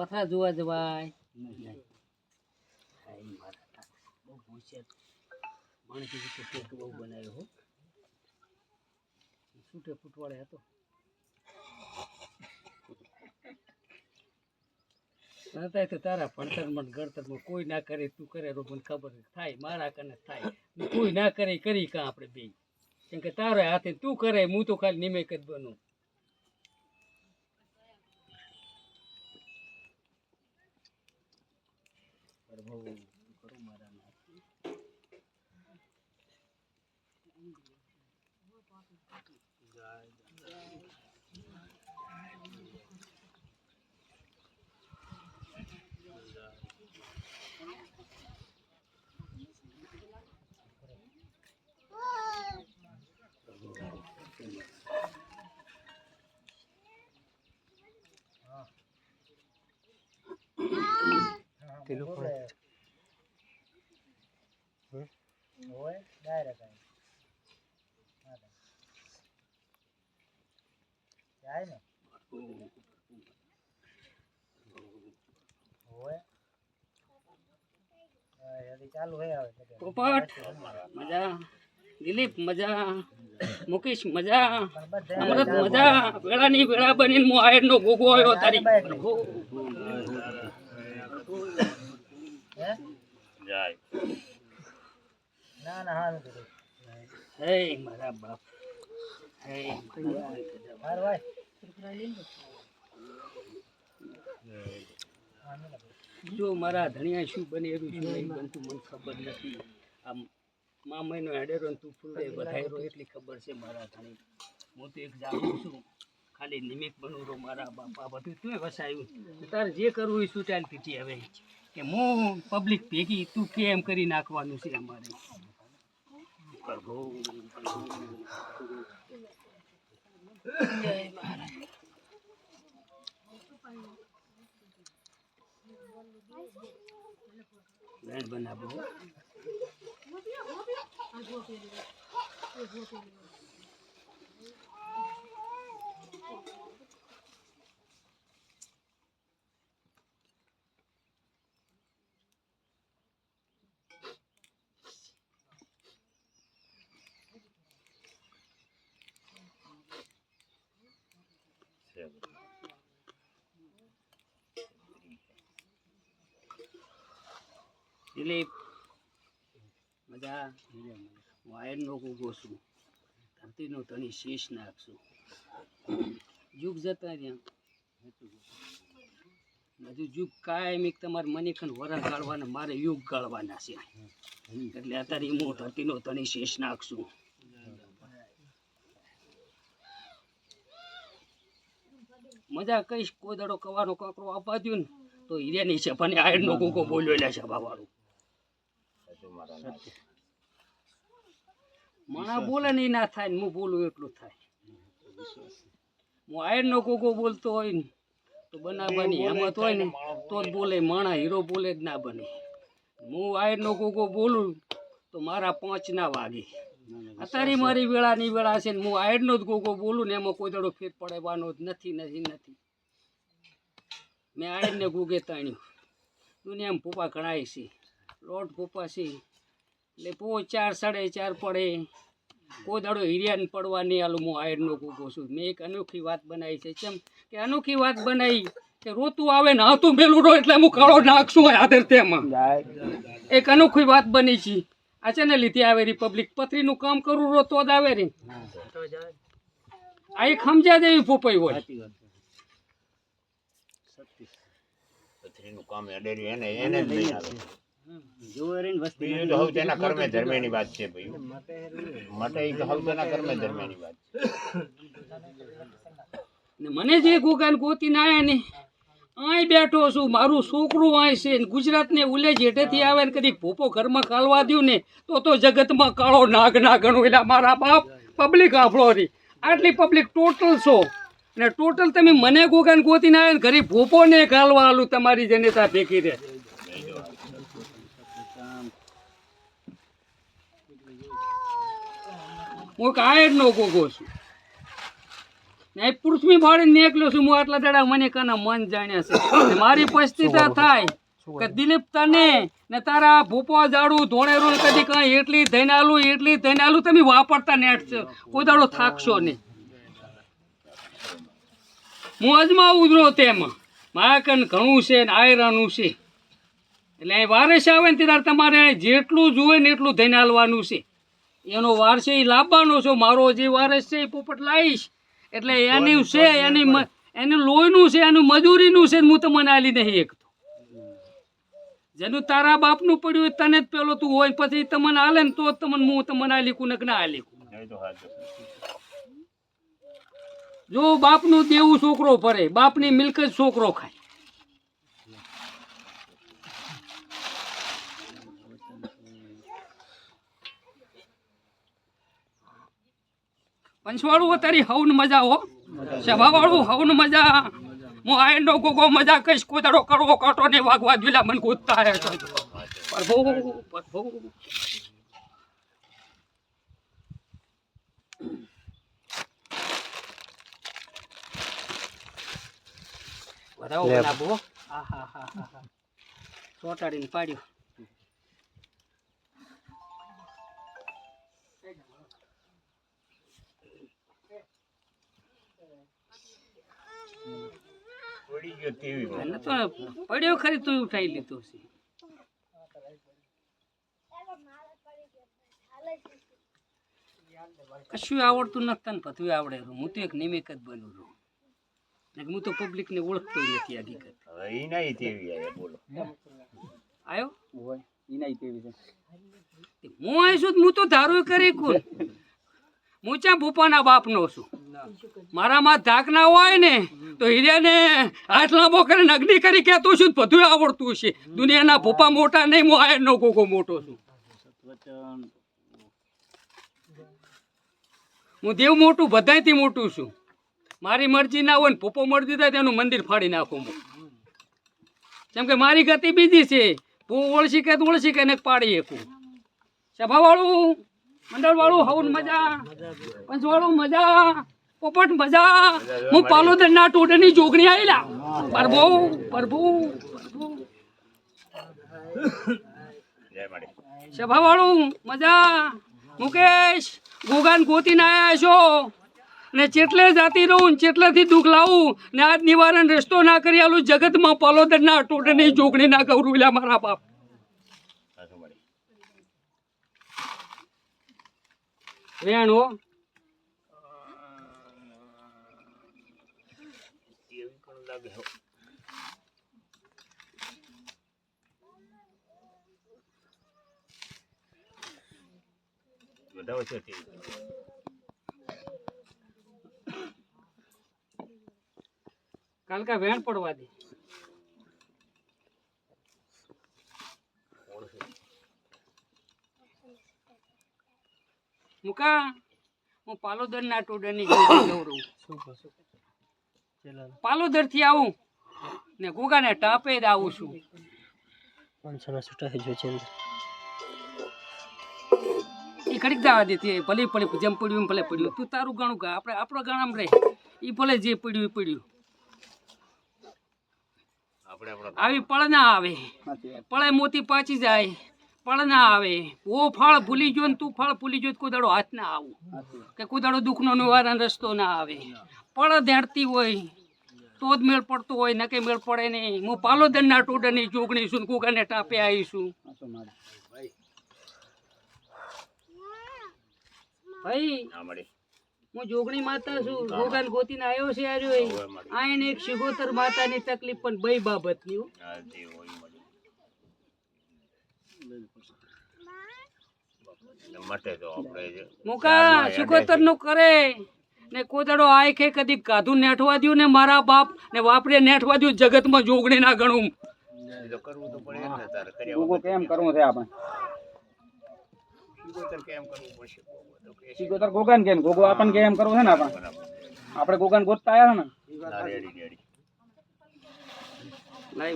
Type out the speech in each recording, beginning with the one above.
પથરા જોવા જવાય. બહુ હોશિયાર માણસ બહુ બનાવ્યો હો છૂટે ફૂટવાળે હતો નતા તો તારા ભણતરમાં ગણતરમાં કોઈ ના કરે તું કરે તો મને ખબર થાય, મારા કને થાય. કોઈ ના કરે કરી કાં આપણે બે કેમ કે તારા હાથે તું કરે, હું તો ખાલી નિમેક જ બનું પ્રભુ કરો પોપટ મજા. દિલીપ મજા. મુકેશ મજા. અમૃત મજા વેળાની વેળા બનીને હું આયરનો ગોગો આવ્યો તારી. પ્રભુ હે મારા બાપ. હે મારા જો મારા ધણિયા શું બને એવું શું નહીં બનતું મને ખબર નથી. આમ મા મહિનો હેડેરો ને તું ફૂલે વધારેરો એટલી ખબર છે મારા ધણી. હું તો એક જાણું છું. ખાલી નિમિત્ત બનવું તો મારા બાપા બધું તું વસાયું તારે જે કરવું એ ચાલ પીટી હવે. કે હું પબ્લિક ભેગી, તું કે એમ કરી નાખવાનું છે અમારે? બનાવો. દિલીપ મજા? વાયરનો ગુગો છું ધરતીનો ધણી શીશ નાખશું. યુગ જતા ત્યાં હજુ યુગ કાયમિક તમારે મને ખન વરા ગાળવાના મારે યુગ ગાળવાના છે. એટલે અત્યારે હું ધરતીનો તને શેષ નાખશું. મજા કહીશ કોઈ દડો કવાનો કાંકરો આપવા દ્યો ને તો હીરાની છે પણ આયરનો કોકો બોલ્યો છે બાવાળું. માણા બોલે નહીં ના થાય ને હું બોલું એટલું થાય. હું નો ગોગો બોલતો હોય ને તો બનાવવાની હેમત હોય ને તો જ બોલે. માણા હીરો બોલે જ ના બને. હું આયરનો ગોગો બોલું તો મારા પાંચ ના વાગે. અત્યારે મારી વેળાની વેળા છે ને હું આયરનો જ ગોગો બોલું ને એમાં કોઈ દડો ફેર પડવાનો જ નથી નથી નથી. મેં આયરને ગોગે તાણ્યું. દુનિયામાં ફૂપા ઘણાય છે. લોટ ફૂપા છે. એટલે પો ચાર સાડે ચાર પડે. કોઈ દાડો હિરિયાને પડવા નહીં આલું હું આયરનો ગોગો છું. મેં એક અનોખી વાત બનાવી છે. કેમ કે અનોખી વાત બનાવી કે રોતું આવે ને હાથું મેલું રહો એટલે હું કાળો નાખશું આદર તેમાં એક અનોખી વાત બની છે. આ છે ને લીધે આવે રિપબ્લિક પથરીનું કામ કરું રહો તો જ આવે રે. આ એક સમજ્યા દેવી ફૂપાઈ હોય. પથરીનું કામ એને એને જ નહીં આવે. બીજું તો તેના કર્મે ધર્મેની વાત છે ભાઈ. માટે ઈ હવ તેના કર્મે ધર્મેની વાત છે. મને જે ગોગાન ગોતી ના ને અહીં બેઠો છું મારું છોકરું અહીં છે ને ગુજરાતને ઉલે જેઠેથી આવે ને કદી ભૂપો ઘરમાં કાલવા દઉં ને તો તો જગતમાં કાળો નાગ ના ગણું એટલે મારા બાપ. પબ્લિક આફળો રહી આટલી પબ્લિક ટોટલ છો. ને ટોટલ તમે મને ગોગાન ગોતીને આવે ને ઘરે ભૂપો ને કાલવા આલું તમારી જનતા ભેગી રહે. હું કાયર નો ગોગો છું. ને પૃથ્વી ભાળીને નીકળ્યો છું હું આટલા દાડા મને કના મન જાણ્યા છે? મારી પસ્તીતા થાય કે દિલીપ તને ને તારા ભૂપો જાડું ધોણેરું કદી કાંઈ એટલી ધૈનાલું એટલી ધૈનાલું તમે વાપરતા નેટ છે. કોઈ દાડો થાકશો નહીં. હું અજમાવું જ તેમાં. મારા કન ઘણું છે ને આયરાનું છે. એટલે અહીં વારસ આવે ને ત્યારે તમારે જેટલું જુએ ને એટલું ધૈન હાલવાનું છે. એનો વાર છે એ લાવવાનો છો. મારો જે વારસ છે એ પોપટ લાવીશ. એટલે એની છે એની એનું લોહીનું છે એનું મજૂરીનું છે હું તમને આલી નહીં એક જેનું તારા બાપનું પડ્યું હોય તને જ પેલો તું હોય પછી તમને હાલે ને તો જ તમને હું તમને આલી કું ને કે. ના આ સાચું. જો બાપનું દેવું છોકરો ભરે બાપની મિલકત છોકરો ખાય. પંચવાળું તારી હવન મજા હો. સભાવાળું હવન મજા. હું આયનો ગોગો મજા કહીશ કોદાડો કરવો કાંટો ને વાગવા દિલા મને કૂદતા હે પ્રભુ પ્રભુ વધાવો બનાવો હો. હા હા હા હા હા ચોટાડીને પાડ્યો. પડી ગયો તેવી તો પડ્યો ખરી તું ઉઠાઈ લીધો છે કશું આવડતું નથી તને બધું આવડે. હું તો એક નિમિક જ બનું છું. ને હું તો પબ્લિકને ઓળખતો ય નથી હકીકત. હવે તેવી આવે બોલો. આવ્યો હું અહીં છું. તો હું તો ધારો કરી કું હું ચા ભૂપાના બાપનો છું? મારામાં ધાક ના હોય ને, તો હીરાને હાથ લાંબો કરીને અગ્નિ કરી કહેતો છું બધું આવડતું છે દુનિયાના ભૂપા મોટા નહીં, હું આયરનો કોકો મોટો છું. હું દેવ મોટું, બધાયથી મોટું છું. મારી મરજી ના હોય ને, ભૂપો મરજી થાય તેનું મંદિર ફાડી નાખું હું. કેમ કે મારી ગતિ બીજી છે. હું ઓળશી કે ઓળશી કે પાડી શકું. સભાવાળું મંડળવાળું હવન મજા. પંચવાળું મજા. પોપટ મજા. હું પાલોદરના ટોડની જોગણી આવેલા પ્રભુ પ્રભુ સભા વાળું મજા. મુકેશ, ગોગાન ગોતીને આયા છો. ને ચેટલે જાતી રહું ને ચેટલેથી દુઃખ લાવું ને આજ નિવારણ રસ્તો ના કરી આલું જગતમાં પાલોદરના ટોડની જોગણી ના ગૌરવ્યા મારા બાપ. વેણ હો એવી કોણ લાગે હો. વધાવો છે તેવી કાલ કા વેણ પડવા દે મુકા હું પાલોદરના ટોડરની જોગણી ગૌરવ પાલોદરથી આવું ને ગોગાને ટાપે જ આવું છું. એ ઘડીક દાવા દેતી ભલે પડે જેમ પડ્યું એમ ભલે પડ્યું. તું તારું ગણું ગા આપણે આપણો ગણામ રહે. એ ભલે જે પડ્યું એ પડ્યું. આવી પળ ના આવે. પળે મોતી પાછી જાય. પળ ના આવે. ઓ ફળ ભૂલી ગયો તું ફળ ભૂલી ગયો કોઈ હાથ ના આવું. કે કોઈ દાડો દુઃખનો નિવારણ રસ્તો ના આવે. પળ ધેડતી હોય, તો જ મેળ પડતો હોય ન કે મેળ પડે નહીં. હું પાલોદરના ટોડરની જોગણી છું કુકાને ટાપે આવીશું ભાઈ, હું જોગણી માતા છું. ગોગાન ગોતીને આવ્યો છે આર્યો આ એને એક શિગોતર માતાની તકલીફ પણ બે બાબતની હો. આ જે હોય મળી એના માટે તો આપણે મુકા નું કરે. ને કોદડો આય કે કદી કાધું નેઠવા દ્યું ને મારા બાપ ને વાપરે નેઠવા દ્યું જગતમાં જોગણી ના ગણું કરવું તો પડે ને તારે કર્યા કેમ કરવું છે આપણે? સિગોતર કેમ કરવું કે છે. કેમ? ગોગો આપણને કેમ કરવું છે ને આપણે? આપણે ગોગાન ગોતતા આવ્યા ને? ના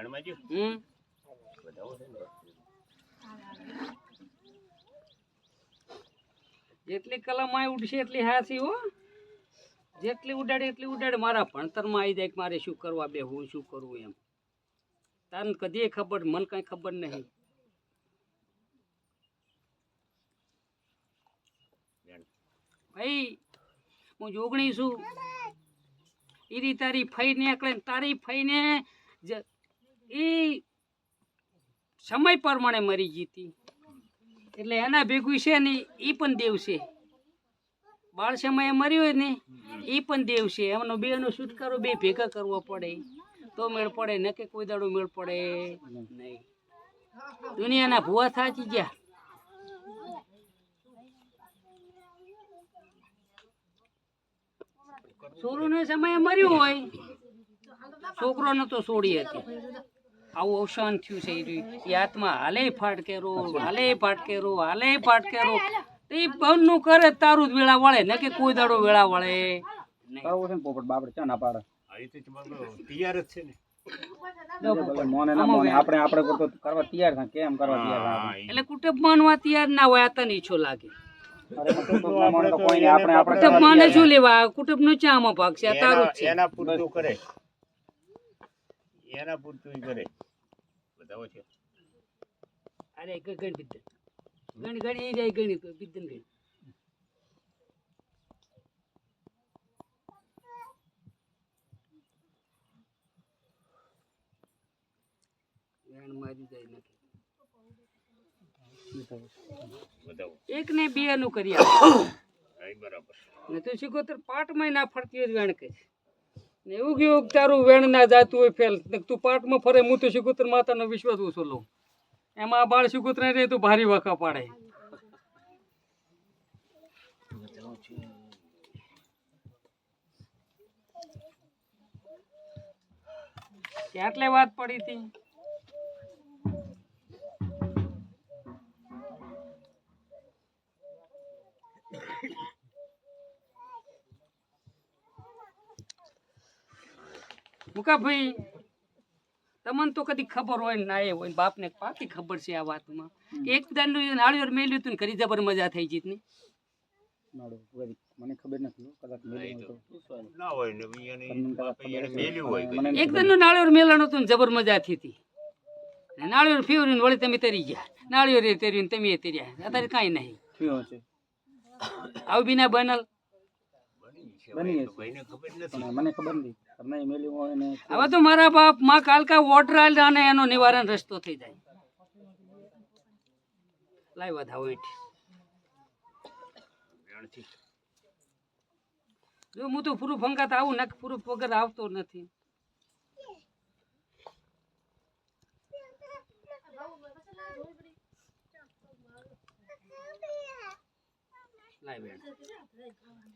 જો હમ. જેટલી કલમ આવી ઉડશે એટલી હાસી હો. જેટલી ઉડાડે એટલી ઉડાડે. મારા ભણતરમાં આવી જાય કે મારે શું કરવા બે હું શું કરવું એમ. તારને કદી ખબર મને કઈ ખબર નહીં. ભાઈ હું જોગણી છું. ઈરી તારી ફઈ નીકળે ને તારી ફઈને ઈ સમય પ્રમાણે મરી જીતી એટલે એના ભેગું છે ને એ પણ દેવ છે. બાળ સમયે મર્યો હોય ને એ પણ દેવ છે. એમનો બેનો છુટકારો બે ભેગા કરવો પડે. તો મેળ પડે, ન કે કોઈ દાડો મેળ પડે. નહીં દુનિયાના ભૂવા થાચી ગયા. સોરુને સમયે મર્યું હોય. છોકરો તો છોડી હતી આવું અવસાન થયું છે એ આત્મા હાલે ફાટકેરો હાલે ફાટકેરો હાલે ફાટકેરો. એ બંધનું કરે તારું જ વેળા વળે ને કે કોઈ દાડો વેળા વળે. કરવું છે ને પોપટ? બાપડે ચા ના પાડે? આ રીતે જ બધું તૈયાર જ છે ને. લો ભલે પોપટ. મોને ના આમાં મોને. વેણ. આપણે આપણે કરતો કરવા તૈયાર થાય. કેમ કરવા તૈયાર થાય? હા, ઈ. એટલે કુટુંબ માનવા તૈયાર ના હોય આ તને ઈચ્છો લાગે. કુટુંબ માને શું લેવા? કુટુંબનું ચામાં ભાગ છે તારું જ છે. એના પૂરતું કરે. એના પૂરતું કરે. બતાવો છે. અરે ગણ પિત્તન ગણ ગણ એ જાય ગણ. પિત્તન ગણ એક ને બે નું કરી બરાબર. ને તું શીખોતર ના ફરતી હોય વેણ કે ને એવું ગયું તારું વેણ ના જાતું હોય ફેલ. તું પાટમાં ફરે, હું તો શિકુત્ર માતાનો વિશ્વાસ ઓછો લઉં. એમાં બાળ શિકુત્ર રે તો ભારી વાંકા પાડે. એટલે વાત પડી હતી. મુકાભાઈ તમને તો કદી ખબર હોય ને એ હોય બાપને પાકી ખબર છે આ વાતમાં. કે એક દાંડું નાળિયેર મેલ્યું હતું ને જબર મજા થઈ જીતની. મને ખબર નથી કદાચ. ના હોય ને. એક દાંડું નાળિયેર મેલાણું હતું ને જબર મજા થઈ હતી. નાળિયેર ફેવરીને વળી તમે તરી ગયા. નાળિયેર તર્યું તમે તર્યા. અત્યારે કાંઈ નહીં. આવું બીના બનલ. બની મને ખબર નથી તમને મેલ્યું હોય ને હવે તો મારા બાપમાં કાલકા વોટર આલ અને એનો નિવારણ રસ્તો થઈ જાય. લાઈ વધાવો એઠી જો હું તો પૂરું ફંકાત આવું ને પૂરું વગર આવતો નથી. લાય બેન.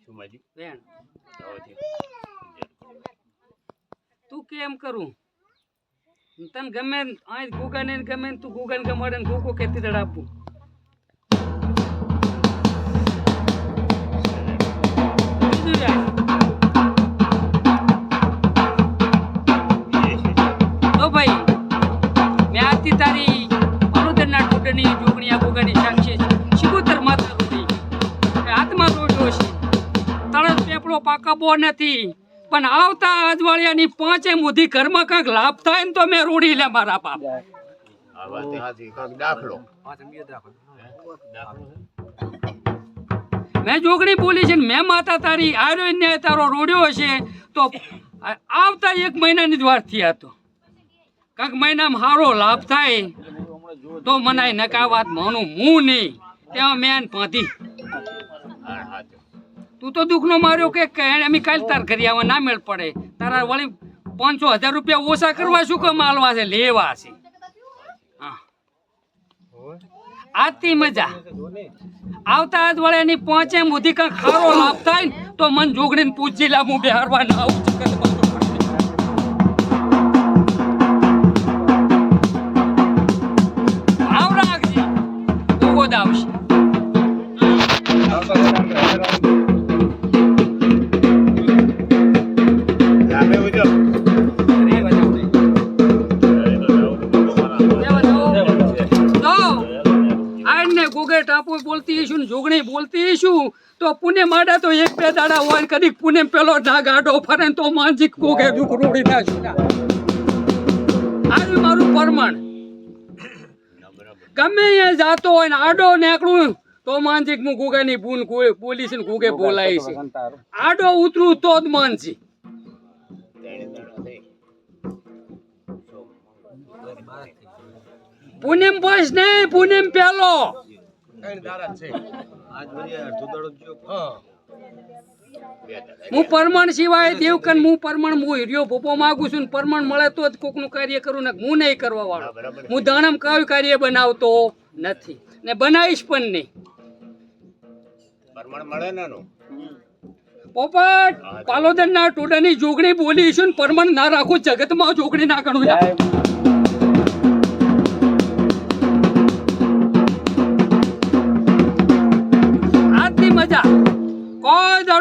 શું તું કેમ કરું? તને ગમે અહીં ગુગા ને ગમે તું ગુગા ને ગમાડે ને ગુગો કેતી દડ આપું. બીજું પેપડો નથી. પણ આવતા અજવાળિયાની પાંચે મુધી ઘરમાં કાંઈક લાભ થાય ને તો મેં રોડી લે મારા બાપ? મેં જોગણી બોલી છે ને મેં માતા તારી આર્યો ને તારો રોડ્યો હશે તો આવતા એક મહિનાની જ વાર થયા હતો કાંઈક મહિનામાં સારો લાભ થાય. તો મનાય નકા વાત માનું હું નહીં. ત્યાં મેં પાધી. તું તો દુઃખનો માર્યો કે અમે કાલ તાર ઘરે આવવા ના મેળ પડે. તારા વળી પાંચસો હજાર રૂપિયા ઓછા કરવા શું કામ આલવા છે? લેવા છે. આજથી મજા. આવતા આજ વળે એની પાંચે મુધી કાંઈ ખારો લાભ થાય ને તો મન જોગડીને પૂછી લાવું બિહારવા ના આવું ને કે કોકે દુઃખ રોડી નાખ્યું આવી મારું પરમાણ. ગમે અહીંયા જાતો હોય ને આડો નેકળું તો માનસિક હું પૂન બૂન પોલીસ ને ગુગે બોલાય છે. આડો ઉતરું તો જ માનસી ત્રણે દાડા થઈ પૂનમ બસ નહીં પૂનમ પેલો. બે દાડા હું પરમણ સિવાય દેવકન હું પરમણ હું હિરિયો ભોપો માગું છું પરમણ મળે તો જ કોકનું કાર્ય કરું ને હું નહીં કરવા વાળો. હું દાણમ કયું કાર્ય બનાવતો નથી ને બનાવીશ પણ નહીં. પરમણ મળે ને પોપટ પાલોદર ના ટોડાની જોગણી બોલીશું છું પરમણ ના રાખું જગતમાં જોગણી ના ગણું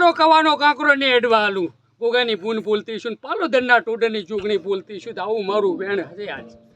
કોઈ કવાનો, કાંકરો ને એડવા હાલું ગોગાની ભૂન ભૂલતી છું પાલો ના ટોડાની જોગણી ભૂલતી છું આવું મારું વેણ હશે આજ